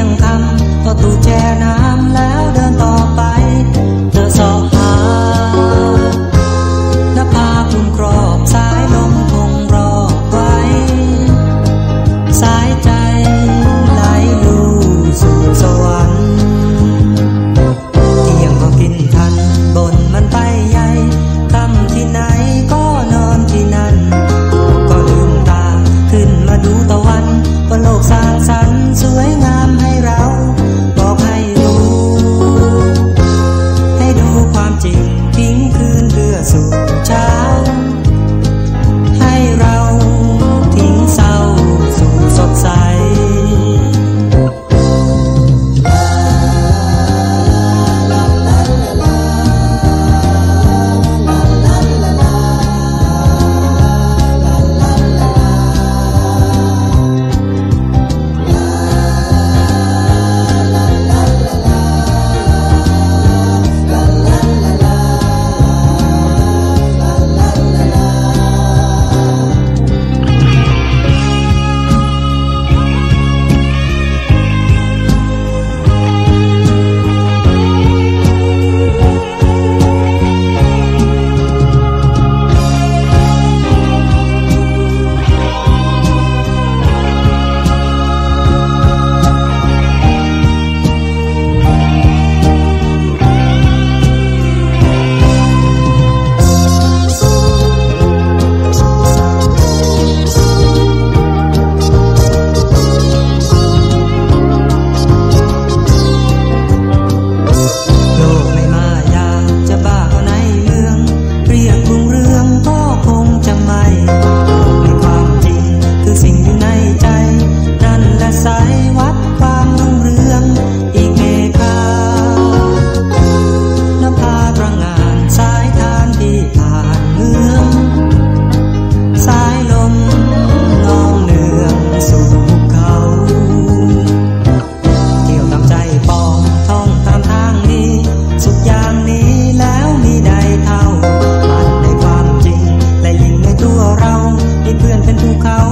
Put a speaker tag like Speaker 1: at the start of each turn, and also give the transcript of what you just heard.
Speaker 1: ยงคำก็ตู้แจน้ำแล้วเดินต่อไป เธอสอหานภาคลุมครอบสายลมคงรอบไว้ สายใจไหลลู่สู่สวรรค์เที่ยงก็กินทัน เป็นเพื่อนเป็นภูเขา